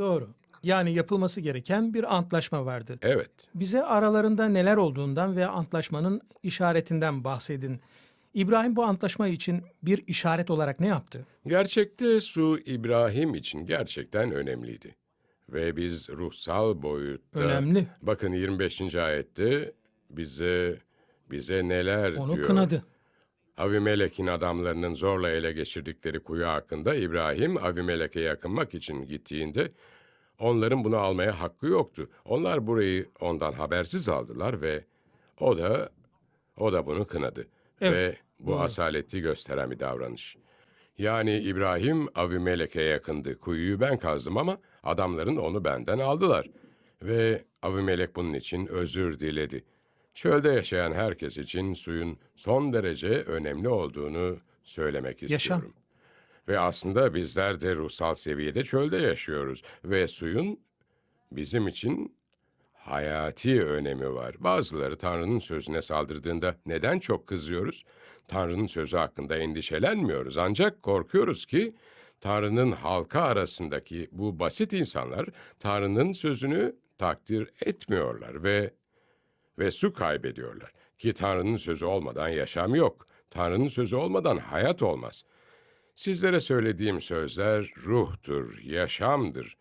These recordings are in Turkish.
Doğru. Yani yapılması gereken bir antlaşma vardı. Evet. Bize aralarında neler olduğundan ve antlaşmanın işaretinden bahsedin. İbrahim bu antlaşma için bir işaret olarak ne yaptı? Gerçekte su İbrahim için gerçekten önemliydi. Ve biz ruhsal boyutta... Önemli. Bakın 25. ayette bize bize neler Onu diyor. kınadı. Avimelek'in adamlarının zorla ele geçirdikleri kuyu hakkında İbrahim Avimelek'e yakınmak için gittiğinde onların bunu almaya hakkı yoktu. Onlar burayı ondan habersiz aldılar ve o da o da bunu kınadı. Evet, Ve bu asaleti gösteren bir davranış. Yani İbrahim Avimelek'e yakındı. Kuyuyu ben kazdım ama adamların onu benden aldılar. Ve Avimelek bunun için özür diledi. Çölde yaşayan herkes için suyun son derece önemli olduğunu söylemek Yaşam. Ve aslında bizler de ruhsal seviyede çölde yaşıyoruz ve suyun bizim için hayati önemi var. Bazıları Tanrı'nın sözüne saldırdığında neden çok kızıyoruz? Tanrı'nın sözü hakkında endişelenmiyoruz ancak korkuyoruz ki Tanrı'nın halka arasındaki bu basit insanlar Tanrı'nın sözünü takdir etmiyorlar ve ve su kaybediyorlar. Ki Tanrı'nın sözü olmadan yaşam yok. Tanrı'nın sözü olmadan hayat olmaz. Sizlere söylediğim sözler ruhtur, yaşamdır.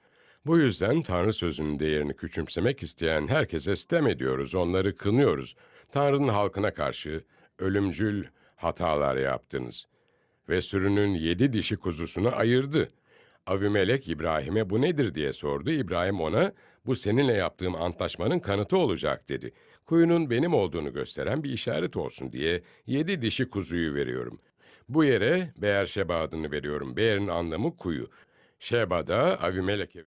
Bu yüzden Tanrı sözünün değerini küçümsemek isteyen herkese sitem ediyoruz, onları kınıyoruz. Tanrı'nın halkına karşı ölümcül hatalar yaptınız. Ve sürünün yedi dişi kuzusunu ayırdı. Avimelek İbrahim'e bu nedir diye sordu. İbrahim ona bu seninle yaptığım antlaşmanın kanıtı olacak dedi. Kuyunun benim olduğunu gösteren bir işaret olsun diye yedi dişi kuzuyu veriyorum. Bu yere Beerşeba adını veriyorum. Beer'in anlamı kuyu. Şeba da Avimelek'e